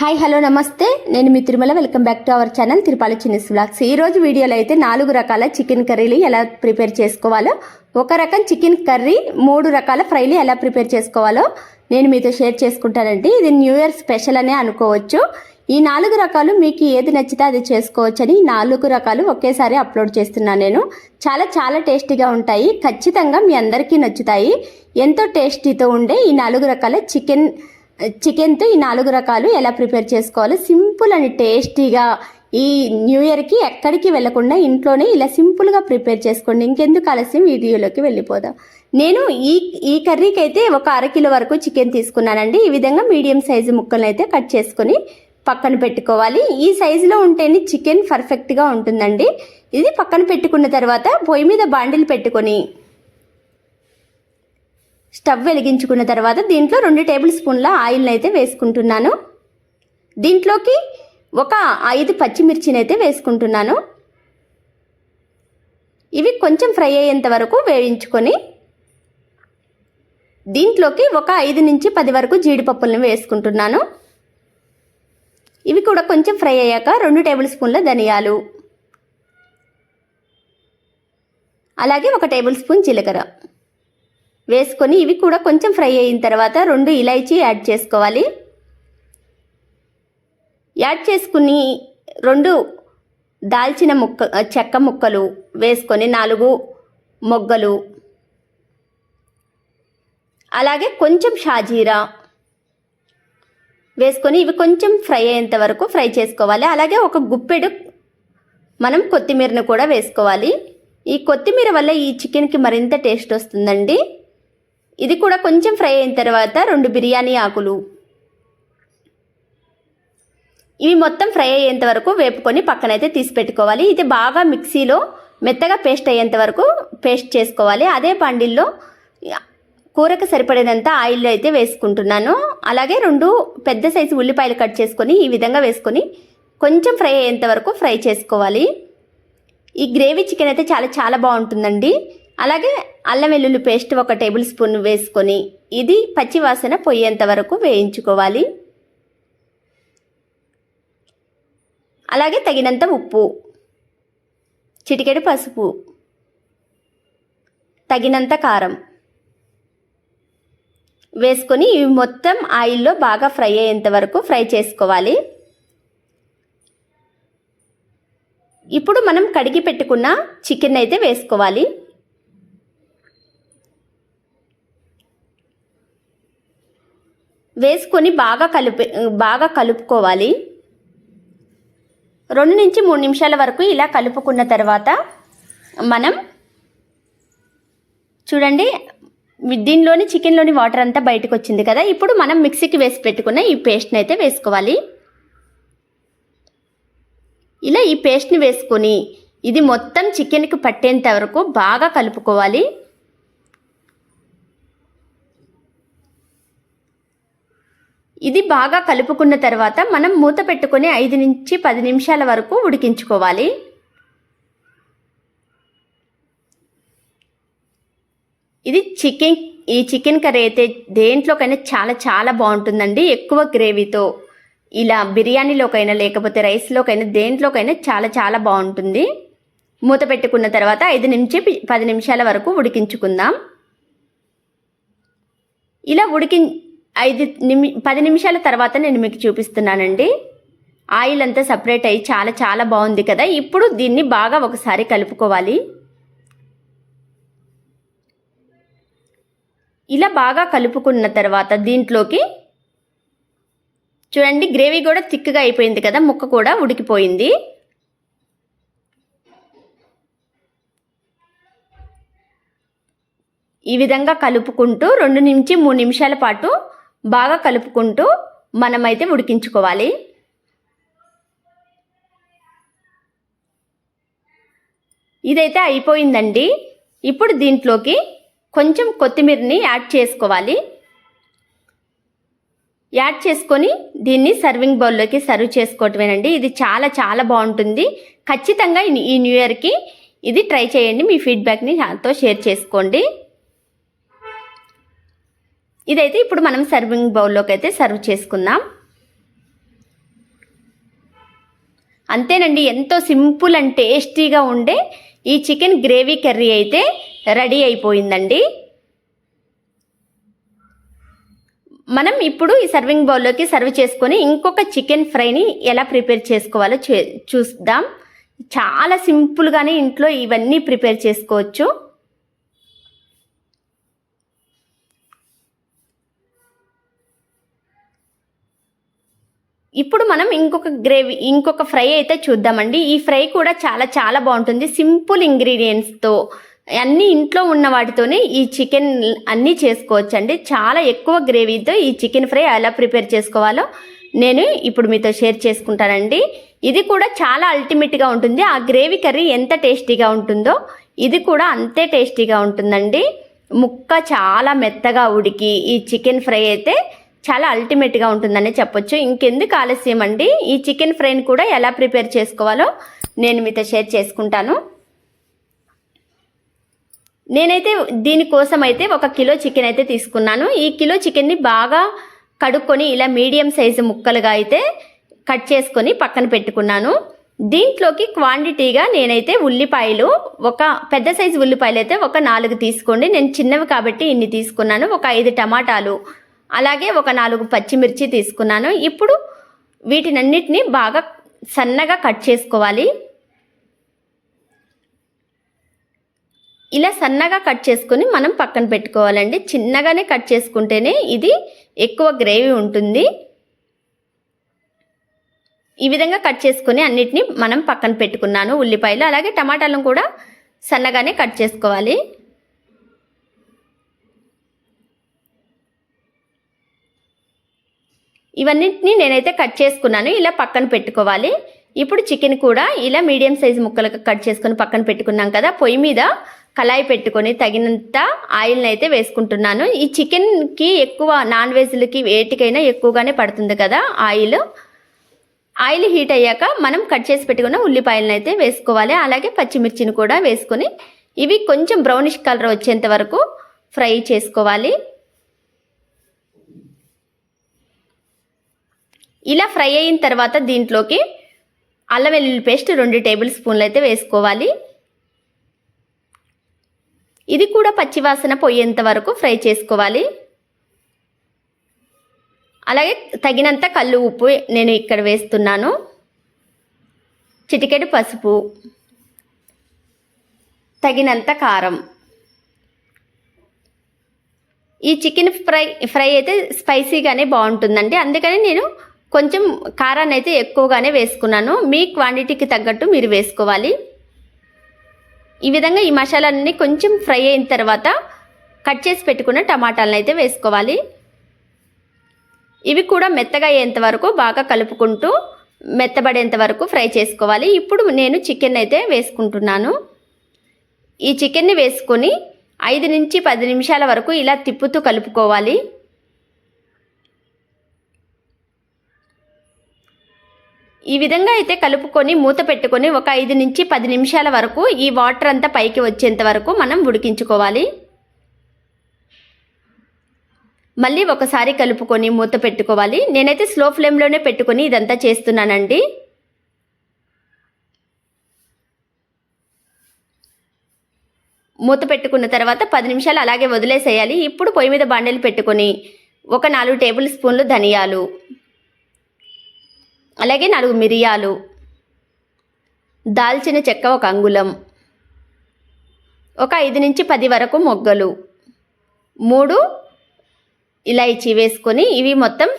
Hi hello నమస్తే. నేను మీ Tirumala. Welcome back to our channel Tirupala Chinnas vlogs ఈ రోజు వీడియోలో అయితే నాలుగు రకాల చికెన్ కర్రీలు ఎలా ప్రిపేర్ చేసుకోవాలో ఒక రకం చికెన్ కర్రీ మూడు రకాల ఫ్రైలు ఎలా ప్రిపేర్ చేసుకోవాలో నేను మీతో షేర్ చేసుకుంటానండి. ఇది న్యూ ఇయర్ స్పెషల్ అనే అనుకోవచ్చు. ఈ నాలుగు రకాలు మీకు ఏది నచ్చితే అది చేసుకోవచ్చని ఈ నాలుగు రకాలు ఒకేసారి అప్లోడ్ చేస్తున్నాను నేను. చాలా చాలా టేస్టీగా ఉంటాయి. ఖచ్చితంగా మీ అందరికీ నచ్చుతాయి. ఎంతో టేస్టీతో ఉండే ఈ నాలుగు రకాల చికెన్ చికెన్తో ఈ నాలుగు రకాలు ఎలా ప్రిపేర్ చేసుకోవాలో సింపుల్ అండ్ టేస్టీగా ఈ న్యూ ఇయర్కి ఎక్కడికి వెళ్ళకుండా ఇంట్లోనే ఇలా సింపుల్గా ప్రిపేర్ చేసుకోండి. ఇంకెందుకు ఆలస్యం? వీడియోలోకి వెళ్ళిపోదాం. నేను ఈ ఈ కర్రీకి అయితే ఒక అరకిలో వరకు చికెన్ తీసుకున్నానండి. ఈ విధంగా మీడియం సైజు ముక్కలను అయితే కట్ చేసుకొని పక్కన పెట్టుకోవాలి. ఈ సైజులో ఉంటేనే చికెన్ పర్ఫెక్ట్గా ఉంటుందండి. ఇది పక్కన పెట్టుకున్న తర్వాత పొయ్యి మీద బాండిల్ పెట్టుకొని స్టవ్ వెలిగించుకున్న తర్వాత దీంట్లో రెండు టేబుల్ స్పూన్ల ఆయిల్ని అయితే వేసుకుంటున్నాను. దీంట్లోకి ఒక ఐదు పచ్చిమిర్చిని అయితే వేసుకుంటున్నాను. ఇవి కొంచెం ఫ్రై అయ్యేంత వరకు వేయించుకొని దీంట్లోకి ఒక ఐదు నుంచి పది వరకు జీడిపప్పులను వేసుకుంటున్నాను. ఇవి కూడా కొంచెం ఫ్రై అయ్యాక రెండు టేబుల్ స్పూన్ల ధనియాలు. అలాగే ఒక టేబుల్ స్పూన్ జీలకర్ర. వేసుకొని ఇవి కూడా కొంచెం ఫ్రై అయిన తర్వాత రెండు ఇలైచీ యాడ్ చేసుకోవాలి. యాడ్ చేసుకుని రెండు దాల్చిన ముక్క చెక్క ముక్కలు వేసుకొని నాలుగు మొగ్గలు. అలాగే కొంచెం షాజీరా వేసుకొని ఇవి కొంచెం ఫ్రై అయ్యేంత వరకు ఫ్రై చేసుకోవాలి. అలాగే ఒక గుప్పెడు మనం కొత్తిమీరను కూడా వేసుకోవాలి. ఈ కొత్తిమీర వల్ల ఈ చికెన్కి మరింత టేస్ట్ వస్తుందండి. ఇది కూడా కొంచెం ఫ్రై అయిన తర్వాత రెండు బిర్యానీ ఆకులు. ఇవి మొత్తం ఫ్రై అయ్యేంత వరకు వేపుకొని పక్కనైతే తీసి పెట్టుకోవాలి. ఇది బాగా మిక్సీలో మెత్తగా పేస్ట్ అయ్యేంత వరకు పేస్ట్ చేసుకోవాలి. అదే పండిల్లో కూరకు సరిపడేదంత ఆయిల్ అయితే వేసుకుంటున్నాను. అలాగే రెండు పెద్ద సైజు ఉల్లిపాయలు కట్ చేసుకొని ఈ విధంగా వేసుకొని కొంచెం ఫ్రై అయ్యేంత వరకు ఫ్రై చేసుకోవాలి. ఈ గ్రేవీ చికెన్ అయితే చాలా చాలా బాగుంటుందండి. అలాగే అల్లం వెల్లుల్లి పేస్ట్ ఒక టేబుల్ స్పూన్ వేసుకొని ఇది పచ్చివాసన పోయేంత వరకు వేయించుకోవాలి. అలాగే తగినంత ఉప్పు చిటికెడు పసుపు తగినంత కారం వేసుకొని ఇవి మొత్తం ఆయిల్లో బాగా ఫ్రై అయ్యేంత వరకు ఫ్రై చేసుకోవాలి. ఇప్పుడు మనం కడిగి పెట్టుకున్న చికెన్ అయితే వేసుకోవాలి. వేసుకొని బాగా కలిపి బాగా కలుపుకోవాలి. రెండు నుంచి మూడు నిమిషాల వరకు ఇలా కలుపుకున్న తర్వాత మనం చూడండి దీనిలోని చికెన్లోని వాటర్ అంతా బయటకు వచ్చింది కదా. ఇప్పుడు మనం మిక్సీకి వేసి పెట్టుకున్న ఈ పేస్ట్ని అయితే వేసుకోవాలి. ఇలా ఈ పేస్ట్ని వేసుకొని ఇది మొత్తం చికెన్కి పట్టేంత వరకు బాగా కలుపుకోవాలి. ఇది బాగా కలుపుకున్న తర్వాత మనం మూత పెట్టుకొని ఐదు నుంచి పది నిమిషాల వరకు ఉడికించుకోవాలి. ఇది చికెన్ ఈ చికెన్ కర్రీ అయితే దేంట్లోకైనా చాలా చాలా బాగుంటుందండి. ఎక్కువ గ్రేవీతో ఇలా బిర్యానీలోకైనా లేకపోతే రైస్లోకైనా దేంట్లోకైనా చాలా చాలా బాగుంటుంది. మూత పెట్టుకున్న తర్వాత ఐదు నుంచి పది నిమిషాల వరకు ఉడికించుకుందాం. ఇలా ఉడికి ఐదు నిమి పది నిమిషాల తర్వాత నేను మీకు చూపిస్తున్నానండి. ఆయిల్ అంతా సపరేట్ అయ్యి చాలా చాలా బాగుంది కదా. ఇప్పుడు దీన్ని బాగా ఒకసారి కలుపుకోవాలి. ఇలా బాగా కలుపుకున్న తర్వాత దీంట్లోకి చూడండి గ్రేవీ కూడా థిక్గా అయిపోయింది కదా. ముక్క కూడా ఉడికిపోయింది. ఈ విధంగా కలుపుకుంటూ రెండు నుంచి మూడు నిమిషాల పాటు బాగా కలుపుకుంటూ మనమైతే ఉడికించుకోవాలి. ఇదైతే అయిపోయిందండి. ఇప్పుడు దీంట్లోకి కొంచెం కొత్తిమీరని యాడ్ చేసుకోవాలి. యాడ్ చేసుకొని దీన్ని సర్వింగ్ బౌల్లోకి సర్వ్ చేసుకోవటమేనండి. ఇది చాలా చాలా బాగుంటుంది. ఖచ్చితంగా ఈ న్యూ ఇయర్కి ఇది ట్రై చేయండి. మీ ఫీడ్బ్యాక్ని నాతో షేర్ చేసుకోండి. ఇదైతే ఇప్పుడు మనం సర్వింగ్ బౌల్లోకి అయితే సర్వ్ చేసుకుందాం. అంతేనండి ఎంతో సింపుల్ అండ్ టేస్టీగా ఉండే ఈ చికెన్ గ్రేవీ కర్రీ అయితే రెడీ అయిపోయిందండి. మనం ఇప్పుడు ఈ సర్వింగ్ బౌల్లోకి సర్వ్ చేసుకొని ఇంకొక చికెన్ ఫ్రైని ఎలా ప్రిపేర్ చేసుకోవాలో చే చూద్దాం. చాలా సింపుల్గానే ఇంట్లో ఇవన్నీ ప్రిపేర్ చేసుకోవచ్చు. ఇప్పుడు మనం ఇంకొక గ్రేవీ ఇంకొక ఫ్రై అయితే చూద్దామండి. ఈ ఫ్రై కూడా చాలా చాలా బాగుంటుంది. సింపుల్ ఇంగ్రీడియంట్స్తో అన్ని ఇంట్లో ఉన్న వాటితోనే ఈ చికెన్ అన్నీ చేసుకోవచ్చండి. చాలా ఎక్కువ గ్రేవీతో ఈ చికెన్ ఫ్రై ఎలా ప్రిపేర్ చేసుకోవాలో నేను ఇప్పుడు మీతో షేర్ చేసుకుంటానండి. ఇది కూడా చాలా అల్టిమేట్గా ఉంటుంది. ఆ గ్రేవీ కర్రీ ఎంత టేస్టీగా ఉంటుందో ఇది కూడా అంతే టేస్టీగా ఉంటుందండి. ముక్క చాలా మెత్తగా ఉడికి ఈ చికెన్ ఫ్రై అయితే చాలా అల్టిమేట్గా ఉంటుందనే చెప్పొచ్చు. ఇంకెందుకు ఆలస్యం అండి ఈ చికెన్ ఫ్రైని కూడా ఎలా ప్రిపేర్ చేసుకోవాలో నేను మీతో షేర్ చేసుకుంటాను. నేనైతే దీనికోసం అయితే ఒక కిలో చికెన్ అయితే తీసుకున్నాను. ఈ కిలో చికెన్ని బాగా కడుక్కొని ఇలా మీడియం సైజు ముక్కలుగా అయితే కట్ చేసుకొని పక్కన పెట్టుకున్నాను. దీంట్లోకి క్వాంటిటీగా నేనైతే ఉల్లిపాయలు ఒక పెద్ద సైజు ఉల్లిపాయలు అయితే ఒక నాలుగు తీసుకోండి. నేను చిన్నవి కాబట్టి ఇన్ని తీసుకున్నాను. ఒక ఐదు టమాటాలు అలాగే ఒక నాలుగు పచ్చిమిర్చి తీసుకున్నాను. ఇప్పుడు వీటినన్నిటిని బాగా సన్నగా కట్ చేసుకోవాలి. ఇలా సన్నగా కట్ చేసుకొని మనం పక్కన పెట్టుకోవాలండి. చిన్నగానే కట్ చేసుకుంటేనే ఇది ఎక్కువ గ్రేవీ ఉంటుంది. ఈ విధంగా కట్ చేసుకొని అన్నిటిని మనం పక్కన పెట్టుకున్నాను. ఉల్లిపాయలు అలాగే టమాటాలను కూడా సన్నగానే కట్ చేసుకోవాలి. ఇవన్నిటిని నేనైతే కట్ చేసుకున్నాను. ఇలా పక్కన పెట్టుకోవాలి. ఇప్పుడు చికెన్ కూడా ఇలా మీడియం సైజు ముక్కలుగా కట్ చేసుకొని పక్కన పెట్టుకున్నాం కదా. పొయ్యి మీద కళాయి పెట్టుకొని తగినంత ఆయిల్ని అయితే వేసుకుంటున్నాను. ఈ చికెన్కి ఎక్కువ నాన్ వెజ్లకి వేటికైనా ఎక్కువగానే పడుతుంది కదా ఆయిల్. ఆయిల్ హీట్ అయ్యాక మనం కట్ చేసి పెట్టుకున్న ఉల్లిపాయలను అయితే వేసుకోవాలి. అలాగే పచ్చిమిర్చిని కూడా వేసుకొని ఇవి కొంచెం బ్రౌనిష్ కలర్ వచ్చేంత వరకు ఫ్రై చేసుకోవాలి. ఇలా ఫ్రై అయిన తర్వాత దీంట్లోకి అల్లం వెల్లుల్లి పేస్ట్ రెండు టేబుల్ స్పూన్లు అయితే వేసుకోవాలి. ఇది కూడా పచ్చివాసన పోయేంత వరకు ఫ్రై చేసుకోవాలి. అలాగే తగినంత కళ్ళు ఉప్పు నేను ఇక్కడ వేస్తున్నాను. చిటికెడు పసుపు. తగినంత కారం. ఈ చికెన్ ఫ్రై ఫ్రై అయితే స్పైసీగానే బాగుంటుందండి. అందుకని నేను కొంచెం కారాన్ని అయితే ఎక్కువగానే వేసుకున్నాను. మీ క్వాంటిటీకి తగ్గట్టు మీరు వేసుకోవాలి. ఈ విధంగా ఈ మసాలాలన్నీ కొంచెం ఫ్రై అయిన తర్వాత కట్ చేసి పెట్టుకున్న టమాటాలను అయితే వేసుకోవాలి. ఇవి కూడా మెత్తగా అయ్యేంత వరకు బాగా కలుపుకుంటూ మెత్తబడేంత వరకు ఫ్రై చేసుకోవాలి. ఇప్పుడు నేను చికెన్ అయితే వేసుకుంటున్నాను. ఈ చికెన్ని వేసుకొని ఐదు నుంచి పది నిమిషాల వరకు ఇలా తిప్పుతూ కలుపుకోవాలి. ఈ విధంగా అయితే కలుపుకొని మూత పెట్టుకొని ఒక ఐదు నుంచి పది నిమిషాల వరకు ఈ వాటర్ అంతా పైకి వచ్చేంత వరకు మనం ఉడికించుకోవాలి. మళ్ళీ ఒకసారి కలుపుకొని మూత పెట్టుకోవాలి. నేనైతే స్లో ఫ్లేమ్లోనే పెట్టుకొని ఇదంతా చేస్తున్నానండి. మూత పెట్టుకున్న తర్వాత పది నిమిషాలు అలాగే వదిలేసేయాలి. ఇప్పుడు పొయ్యి మీద బాండెలు పెట్టుకొని ఒక నాలుగు టేబుల్ స్పూన్లు ధనియాలు. అలాగే నాలుగు మిరియాలు దాల్చిన చెక్క ఒక అంగుళం ఒక ఐదు నుంచి పది వరకు మొగ్గలు మూడు ఇలాచీ వేసుకొని ఇవి మొత్తం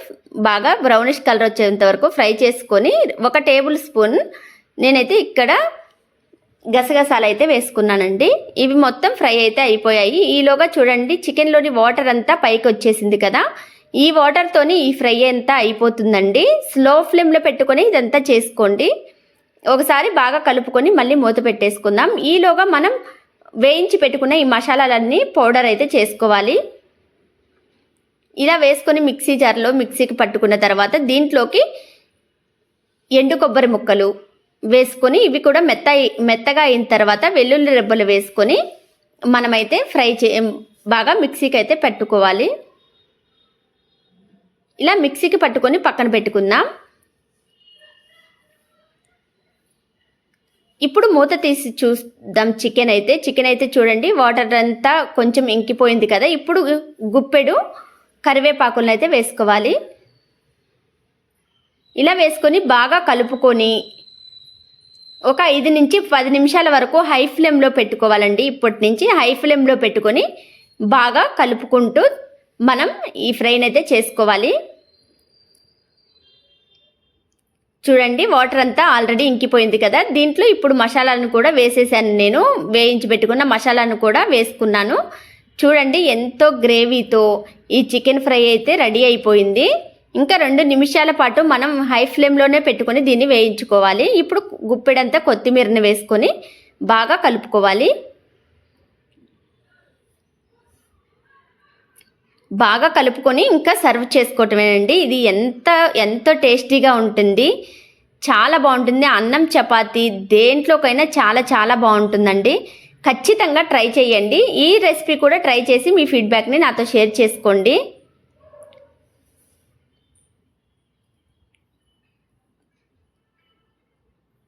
బాగా బ్రౌనిష్ కలర్ వచ్చేంత వరకు ఫ్రై చేసుకొని ఒక టేబుల్ స్పూన్ నేనైతే ఇక్కడ గసగసాలు అయితే వేసుకున్నానండి. ఇవి మొత్తం ఫ్రై అయితే అయిపోయాయి. ఈలోగా చూడండి చికెన్లోని వాటర్ అంతా పైకి వచ్చేసింది కదా. ఈ వాటర్తోని ఈ ఫ్రై అంతా అయిపోతుందండి. స్లో ఫ్లేమ్లో పెట్టుకొని ఇదంతా చేసుకోండి. ఒకసారి బాగా కలుపుకొని మళ్ళీ మూత పెట్టేసుకుందాం. ఈలోగా మనం వేయించి పెట్టుకున్న ఈ మసాలాలన్నీ పౌడర్ అయితే చేసుకోవాలి. ఇలా వేసుకొని మిక్సీ జార్లో మిక్సీకి పట్టుకున్న తర్వాత దీంట్లోకి ఎండు కొబ్బరి ముక్కలు వేసుకొని ఇవి కూడా మెత్త మెత్తగా అయిన తర్వాత వెల్లుల్లి రెబ్బలు వేసుకొని మనమైతే ఫ్రై చే బాగా మిక్సీకి అయితే పెట్టుకోవాలి. ఇలా మిక్సీకి పట్టుకొని పక్కన పెట్టుకుందాం. ఇప్పుడు మూత తీసి చూద్దాం చికెన్ అయితే. చికెన్ అయితే చూడండి వాటర్ అంతా కొంచెం ఇంకిపోయింది కదా. ఇప్పుడు గుప్పెడు కరివేపాకులను అయితే వేసుకోవాలి. ఇలా వేసుకొని బాగా కలుపుకొని ఒక ఐదు నుంచి పది నిమిషాల వరకు హై ఫ్లేమ్లో పెట్టుకోవాలండి. ఇప్పటి నుంచి హై ఫ్లేమ్లో పెట్టుకొని బాగా కలుపుకుంటూ మనం ఈ ఫ్రైని అయితే చేసుకోవాలి. చూడండి వాటర్ అంతా ఆల్రెడీ ఇంకిపోయింది కదా. దీంట్లో ఇప్పుడు మసాలాను కూడా వేసేసాను నేను. వేయించి పెట్టుకున్న మసాలాను కూడా వేసుకున్నాను. చూడండి ఎంతో గ్రేవీతో ఈ చికెన్ ఫ్రై అయితే రెడీ అయిపోయింది. ఇంకా రెండు నిమిషాల పాటు మనం హై ఫ్లేమ్లోనే పెట్టుకొని దీన్ని వేయించుకోవాలి. ఇప్పుడు గుప్పెడంతా కొత్తిమీరని వేసుకొని బాగా కలుపుకోవాలి. బాగా కలుపుకొని ఇంకా సర్వ్ చేసుకోవటమేనండి ఇది ఎంత ఎంతో టేస్టీగా ఉంటుంది. చాలా బాగుంటుంది. అన్నం చపాతి దేంట్లోకైనా చాలా చాలా బాగుంటుందండి. ఖచ్చితంగా ట్రై చేయండి. ఈ రెసిపీ కూడా ట్రై చేసి మీ ఫీడ్బ్యాక్ని నాతో షేర్ చేసుకోండి.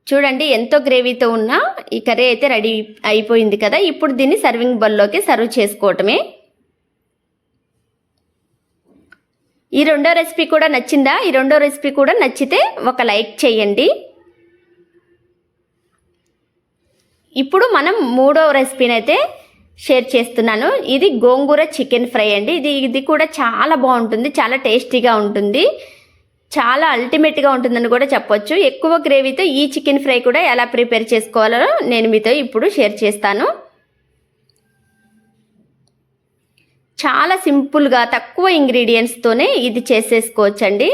చూడండి ఎంతో గ్రేవీతో ఉన్న ఈ కర్రీ అయితే రెడీ అయిపోయింది కదా. ఇప్పుడు దీన్ని సర్వింగ్ బౌల్లోకి సర్వ్ చేసుకోవటమే. ఈ రెండో రెసిపీ కూడా నచ్చిందా? ఈ రెండో రెసిపీ కూడా నచ్చితే ఒక లైక్ చేయండి. ఇప్పుడు మనం మూడో రెసిపీని అయితే షేర్ చేస్తున్నాను. ఇది గోంగూర చికెన్ ఫ్రై అండి. ఇది ఇది కూడా చాలా బాగుంటుంది చాలా టేస్టీగా ఉంటుంది. చాలా అల్టిమేట్గా ఉంటుందని కూడా చెప్పొచ్చు. ఎక్కువ గ్రేవీతో ఈ చికెన్ ఫ్రై కూడా ఎలా ప్రిపేర్ చేసుకోవాలో నేను మీతో ఇప్పుడు షేర్ చేస్తాను. చాలా సింపుల్గా తక్కువ ఇంగ్రీడియంట్స్తోనే ఇది చేసేసుకోవచ్చండి.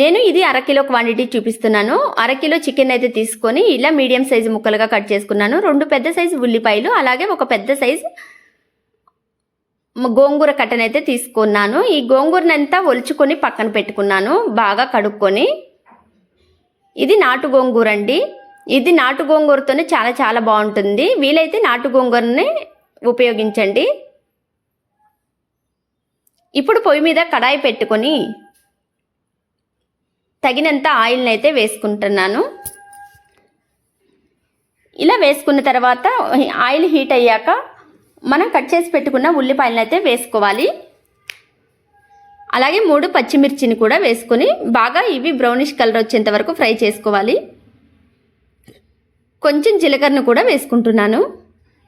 నేను ఇది అరకిలో క్వాంటిటీ చూపిస్తున్నాను. అరకిలో చికెన్ అయితే తీసుకొని ఇలా మీడియం సైజు ముక్కలుగా కట్ చేసుకున్నాను. రెండు పెద్ద సైజు ఉల్లిపాయలు అలాగే ఒక పెద్ద సైజు గోంగూర కట్టనైతే తీసుకున్నాను. ఈ గోంగూరనంతా ఒలుచుకొని పక్కన పెట్టుకున్నాను బాగా కడుక్కొని. ఇది నాటు గోంగూర అండి. ఇది నాటు గోంగూరతోనే చాలా చాలా బాగుంటుంది. వీలైతే నాటు గోంగూరని ఉపయోగించండి. ఇప్పుడు పొయ్యి మీద కడాయి పెట్టుకొని తగినంత ఆయిల్ని అయితే వేసుకుంటున్నాను. ఇలా వేసుకున్న తర్వాత ఆయిల్ హీట్ అయ్యాక మనం కట్ చేసి పెట్టుకున్న ఉల్లిపాయలను అయితే వేసుకోవాలి. అలాగే మూడు పచ్చిమిర్చిని కూడా వేసుకొని బాగా ఇవి బ్రౌనిష్ కలర్ వచ్చేంత వరకు ఫ్రై చేసుకోవాలి. కొంచెం జీలకర్రను కూడా వేసుకుంటున్నాను.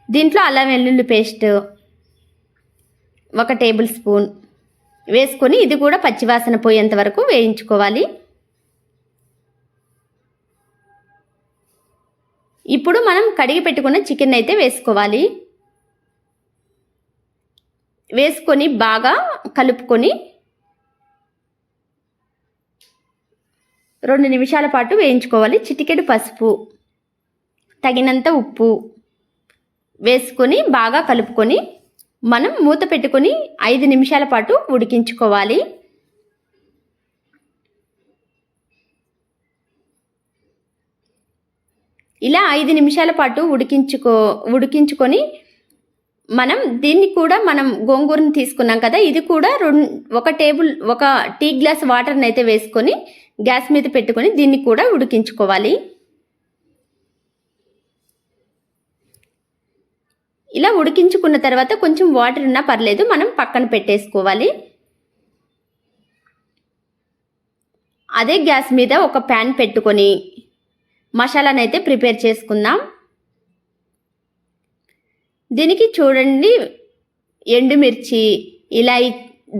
దీంట్లో అల్లం వెల్లుల్లి పేస్ట్ ఒక టేబుల్ స్పూన్ వేసుకొని ఇది కూడా పచ్చివాసన పోయేంత వరకు వేయించుకోవాలి. ఇప్పుడు మనం కడిగి పెట్టుకున్న చికెన్ అయితే వేసుకోవాలి. వేసుకొని బాగా కలుపుకొని రెండు నిమిషాల పాటు వేయించుకోవాలి. చిటికెడు పసుపు తగినంత ఉప్పు వేసుకొని బాగా కలుపుకొని మనం మూత పెట్టుకొని ఐదు నిమిషాల పాటు ఉడికించుకోవాలి. ఇలా ఐదు నిమిషాల పాటు ఉడికించుకో ఉడికించుకొని మనం దీన్ని కూడా మనం గోంగూరని తీసుకున్నాం కదా ఇది కూడా రెండు ఒక టేబుల్ ఒక టీ గ్లాస్ వాటర్ని అయితే వేసుకొని గ్యాస్ మీద పెట్టుకొని దీన్ని కూడా ఉడికించుకోవాలి. ఇలా ఉడికించుకున్న తర్వాత కొంచెం వాటర్ ఉన్నా పర్లేదు మనం పక్కన పెట్టేసుకోవాలి. అదే గ్యాస్ మీద ఒక ప్యాన్ పెట్టుకొని మసాలాను అయితే ప్రిపేర్ చేసుకుందాం. దీనికి చూడండి ఎండుమిర్చి ఇలాయి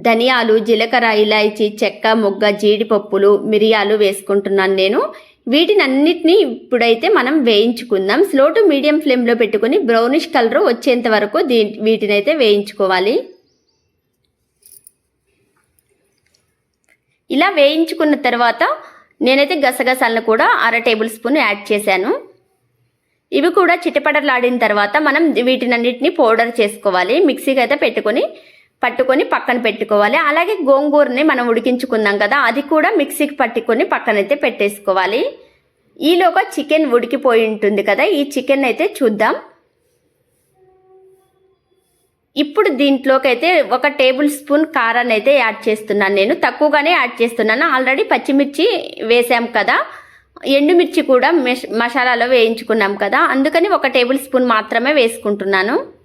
ధనియాలు జీలకర్ర ఇలాయచి చెక్క మొగ్గ జీడిపప్పులు మిరియాలు వేసుకుంటున్నాను నేను. వీటినన్నిటినీ ఇప్పుడైతే మనం వేయించుకుందాం. స్లో టు మీడియం ఫ్లేమ్లో పెట్టుకొని బ్రౌనిష్ కలర్ వచ్చేంత వరకు దీ వీటినైతే వేయించుకోవాలి. ఇలా వేయించుకున్న తర్వాత నేనైతే గసగసాలను కూడా అర టేబుల్ స్పూన్ యాడ్ చేశాను. ఇవి కూడా చిటపటలాడిన తర్వాత మనం వీటినన్నిటిని పౌడర్ చేసుకోవాలి. మిక్సీకి అయితే పెట్టుకొని పట్టుకొని పక్కన పెట్టుకోవాలి. అలాగే గోంగూరని మనం ఉడికించుకున్నాం కదా అది కూడా మిక్సీకి పట్టుకొని పక్కనైతే పెట్టేసుకోవాలి. ఈలోగా చికెన్ ఉడికిపోయి ఉంటుంది కదా ఈ చికెన్ అయితే చూద్దాం. ఇప్పుడు దీంట్లోకి అయితే ఒక టేబుల్ స్పూన్ కారాన్ని అయితే యాడ్ చేస్తున్నాను నేను. తక్కువగానే యాడ్ చేస్తున్నాను. ఆల్రెడీ పచ్చిమిర్చి వేసాం కదా ఎండుమిర్చి కూడా మెష్- మసాలాలో వేయించుకున్నాం కదా అందుకని ఒక టేబుల్ స్పూన్ మాత్రమే వేసుకుంటున్నాను.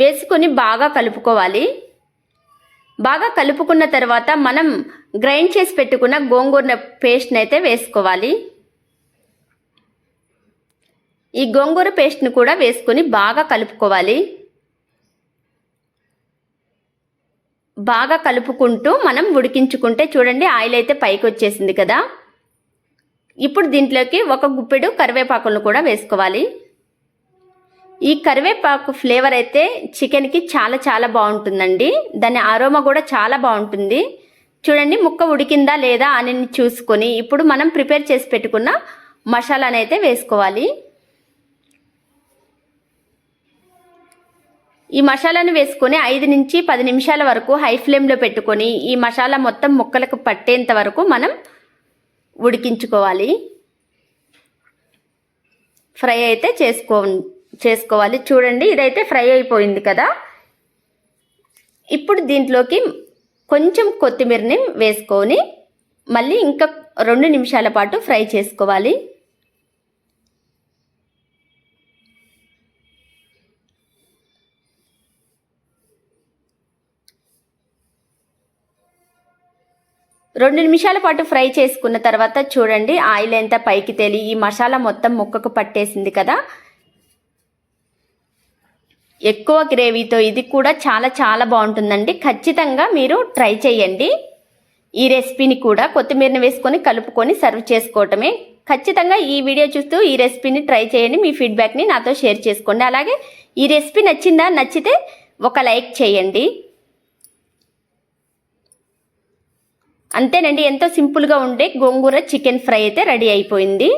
వేసుకొని బాగా కలుపుకోవాలి. బాగా కలుపుకున్న తర్వాత మనం గ్రైండ్ చేసి పెట్టుకున్న గోంగూర పేస్ట్ని అయితే వేసుకోవాలి. ఈ గోంగూర పేస్ట్ని కూడా వేసుకొని బాగా కలుపుకోవాలి. బాగా కలుపుకుంటూ మనం ఉడికించుకుంటే చూడండి ఆయిల్ అయితే పైకి వచ్చేసింది కదా. ఇప్పుడు దీంట్లోకి ఒక గుప్పెడు కరివేపాకులను కూడా వేసుకోవాలి. ఈ కరివేపాకు ఫ్లేవర్ అయితే చికెన్కి చాలా చాలా బాగుంటుందండి. దాని అరోమా కూడా చాలా బాగుంటుంది. చూడండి ముక్క ఉడికిందా లేదా అని చూసుకొని ఇప్పుడు మనం ప్రిపేర్ చేసి పెట్టుకున్న మసాలాని అయితే వేసుకోవాలి. ఈ మసాలాను వేసుకొని ఐదు నుంచి పది నిమిషాల వరకు హై ఫ్లేమ్లో పెట్టుకొని ఈ మసాలా మొత్తం ముక్కలకు పట్టేంత వరకు మనం ఉడికించుకోవాలి. ఫ్రై అయితే చేసుకో చేసుకోవాలి. చూడండి ఇదైతే ఫ్రై అయిపోయింది కదా. ఇప్పుడు దీంట్లోకి కొంచెం కొత్తిమీరని వేసుకొని మళ్ళీ ఇంకా రెండు నిమిషాల పాటు ఫ్రై చేసుకోవాలి. రెండు నిమిషాల పాటు ఫ్రై చేసుకున్న తర్వాత చూడండి ఆయిల్ ఎంత పైకి తేలి ఈ మసాలా మొత్తం ముక్కకు పట్టేసింది కదా. ఎక్కువ గ్రేవీతో ఇది కూడా చాలా చాలా బాగుంటుందండి. ఖచ్చితంగా మీరు ట్రై చేయండి. ఈ రెసిపీని కూడా కొత్తిమీరని వేసుకొని కలుపుకొని సర్వ్ చేసుకోవటమే. ఖచ్చితంగా ఈ వీడియో చూస్తూ ఈ రెసిపీని ట్రై చేయండి. మీ ఫీడ్బ్యాక్ని నాతో షేర్ చేసుకోండి. అలాగే ఈ రెసిపీ నచ్చిందా నచ్చితే ఒక లైక్ చేయండి. అంతేనండి ఎంతో సింపుల్గా ఉండే గోంగూర చికెన్ ఫ్రై అయితే రెడీ అయిపోయింది.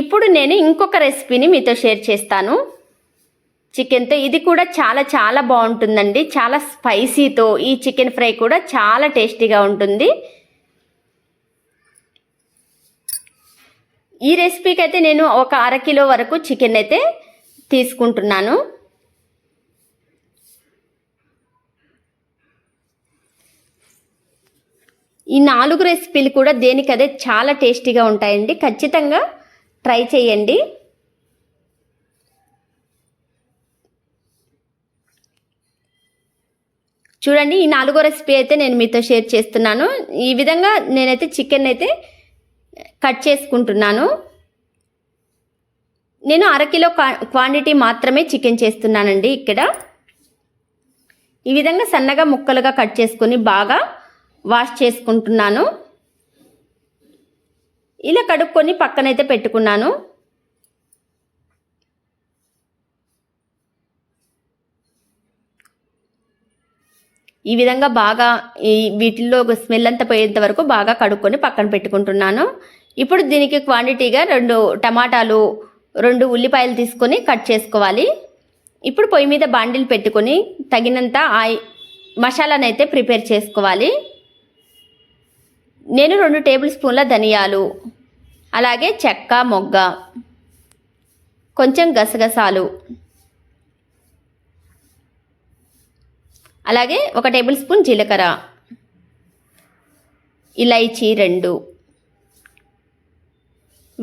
ఇప్పుడు నేను ఇంకొక రెసిపీని మీతో షేర్ చేస్తాను. చికెన్తో ఇది కూడా చాలా చాలా బాగుంటుందండి. చాలా స్పైసీతో ఈ చికెన్ ఫ్రై కూడా చాలా టేస్టీగా ఉంటుంది. ఈ రెసిపీకి అయితే నేను ఒక అరకిలో వరకు చికెన్ అయితే తీసుకుంటున్నాను. ఈ నాలుగు రెసిపీలు కూడా దేనికదే చాలా టేస్టీగా ఉంటాయండి ఖచ్చితంగా ట్రై చేయండి. చూడండి ఈ నాలుగో రెసిపీ అయితే నేను మీతో షేర్ చేస్తున్నాను. ఈ విధంగా నేనైతే చికెన్ అయితే కట్ చేసుకుంటున్నాను. నేను అరకిలో క్వాంటిటీ మాత్రమే చికెన్ చేస్తున్నానండి ఇక్కడ. ఈ విధంగా సన్నగా ముక్కలుగా కట్ చేసుకొని బాగా వాష్ చేసుకుంటున్నాను. ఇలా కడుక్కొని పక్కనైతే పెట్టుకున్నాను. ఈ విధంగా బాగా ఈ వీటిల్లో స్మెల్ అంతా పోయేంత వరకు బాగా కడుక్కొని పక్కన పెట్టుకుంటున్నాను. ఇప్పుడు దీనికి క్వాంటిటీగా రెండు టమాటాలు రెండు ఉల్లిపాయలు తీసుకొని కట్ చేసుకోవాలి. ఇప్పుడు పొయ్యి మీద బాండిల్ పెట్టుకొని తగినంత ఆయి మసాలాను అయితే ప్రిపేర్ చేసుకోవాలి. నేను రెండు టేబుల్ స్పూన్ల ధనియాలు అలాగే చెక్క మొగ్గ కొంచెం గసగసాలు అలాగే ఒక టేబుల్ స్పూన్ జీలకర్ర. ఇలైచీ రెండు.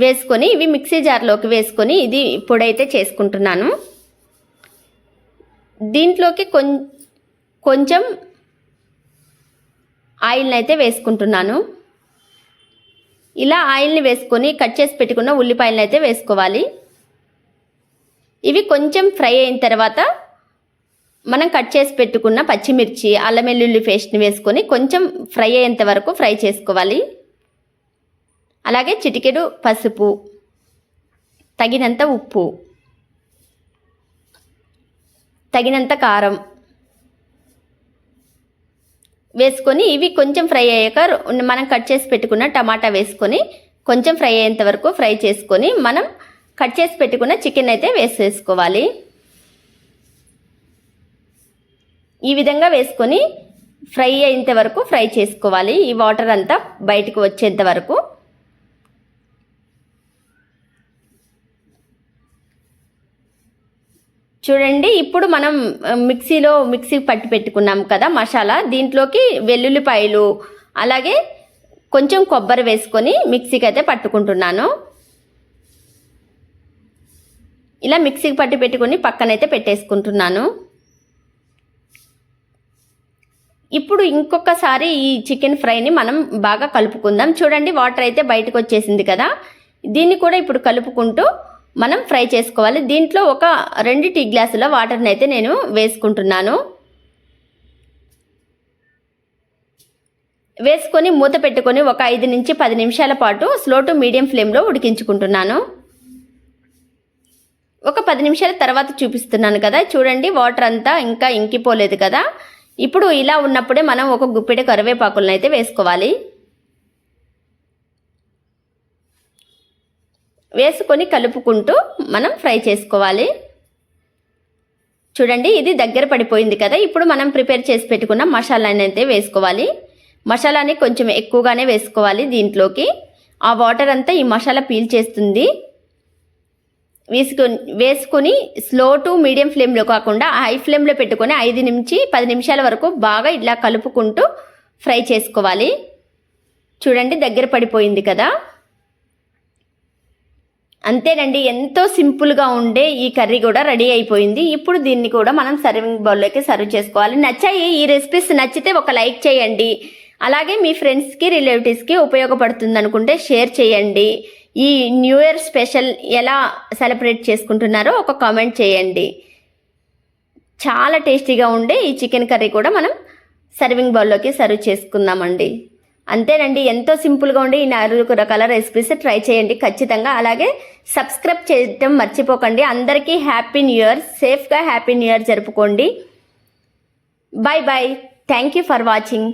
వేసుకొని ఇవి మిక్సీ జార్లోకి వేసుకొని ఇది పొడైతే చేసుకుంటున్నాను. దీంట్లోకి కొం కొంచెం ఆయిల్ని అయితే వేసుకుంటున్నాను. ఇలా ఆయిల్ని వేసుకొని కట్ చేసి పెట్టుకున్న ఉల్లిపాయలను అయితే వేసుకోవాలి. ఇవి కొంచెం ఫ్రై అయిన తర్వాత మనం కట్ చేసి పెట్టుకున్న పచ్చిమిర్చి అల్లం వెల్లుల్లి పేస్ట్ని వేసుకొని కొంచెం ఫ్రై అయ్యేంత వరకు ఫ్రై చేసుకోవాలి. అలాగే చిటికెడు పసుపు తగినంత ఉప్పు తగినంత కారం వేసుకొని ఇవి కొంచెం ఫ్రై అయ్యాక మనం కట్ చేసి పెట్టుకున్న టమాటా వేసుకొని కొంచెం ఫ్రై అయ్యేంత వరకు ఫ్రై చేసుకొని మనం కట్ చేసి పెట్టుకున్న చికెన్ అయితే వేసేసుకోవాలి. ఈ విధంగా వేసుకొని ఫ్రై అయ్యేంత వరకు ఫ్రై చేసుకోవాలి. ఈ వాటర్ అంతా బయటకు వచ్చేంత వరకు చూడండి ఇప్పుడు మనం మిక్సీలో మిక్సీ పట్టి పెట్టుకున్నాం కదా మసాలా. దీంట్లోకి వెల్లుల్లిపాయలు అలాగే కొంచెం కొబ్బరి వేసుకొని మిక్సీకి అయితే పట్టుకుంటున్నాను. ఇలా మిక్సీకి పట్టి పెట్టుకొని పక్కనైతే పెట్టేసుకుంటున్నాను. ఇప్పుడు ఇంకొకసారి ఈ చికెన్ ఫ్రైని మనం బాగా కలుపుకుందాం. చూడండి వాటర్ అయితే బయటకు వచ్చేసింది కదా. దీన్ని కూడా ఇప్పుడు కలుపుకుంటూ మనం ఫ్రై చేసుకోవాలి. దీంట్లో ఒక రెండు టీ గ్లాసుల వాటర్ని అయితే నేను వేసుకుంటున్నాను. వేసుకొని మూత పెట్టుకొని ఒక ఐదు నుంచి పది నిమిషాల పాటు స్లో టు మీడియం ఫ్లేమ్లో ఉడికించుకుంటున్నాను. ఒక పది నిమిషాల తర్వాత చూపిస్తున్నాను కదా. చూడండి వాటర్ అంతా ఇంకా ఇంకిపోలేదు కదా. ఇప్పుడు ఇలా ఉన్నప్పుడే మనం ఒక గుప్పెడు కరివేపాకులను అయితే వేసుకోవాలి. వేసుకొని కలుపుకుంటూ మనం ఫ్రై చేసుకోవాలి. చూడండి ఇది దగ్గర పడిపోయింది కదా. ఇప్పుడు మనం ప్రిపేర్ చేసి పెట్టుకున్న మసాలాని అయితే వేసుకోవాలి. మసాలాని కొంచెం ఎక్కువగానే వేసుకోవాలి దీంట్లోకి. ఆ వాటర్ అంతా ఈ మసాలా పీల్ చేస్తుంది. వేసుకొని వేసుకొని స్లో టు మీడియం ఫ్లేమ్లో కాకుండా హై ఫ్లేమ్లో పెట్టుకొని ఐదు నుంచి పది నిమిషాల వరకు బాగా ఇలా కలుపుకుంటూ ఫ్రై చేసుకోవాలి. చూడండి దగ్గర పడిపోయింది కదా. అంతేనండి ఎంతో సింపుల్గా ఉండే ఈ కర్రీ కూడా రెడీ అయిపోయింది. ఇప్పుడు దీన్ని కూడా మనం సర్వింగ్ బౌల్లోకి సర్వ్ చేసుకోవాలి. నచ్చాయి ఈ రెసిపీస్ నచ్చితే ఒక లైక్ చేయండి. అలాగే మీ ఫ్రెండ్స్కి రిలేటివ్స్కి ఉపయోగపడుతుంది అనుకుంటే షేర్ చేయండి. ఈ న్యూ ఇయర్ స్పెషల్ ఎలా సెలబ్రేట్ చేసుకుంటున్నారో ఒక కామెంట్ చేయండి. చాలా టేస్టీగా ఉండే ఈ చికెన్ కర్రీ కూడా మనం సర్వింగ్ బౌల్లోకి సర్వ్ చేసుకుందామండి. అంతేనండి ఎంతో సింపుల్గా ఉండి ఈ నాలుగు రకాల రెసిపీస్ ట్రై చేయండి ఖచ్చితంగా. అలాగే సబ్స్క్రైబ్ చేయడం మర్చిపోకండి. అందరికీ హ్యాపీ న్యూ ఇయర్ సేఫ్గా happy new year జరుపుకోండి. Bye bye thank you for watching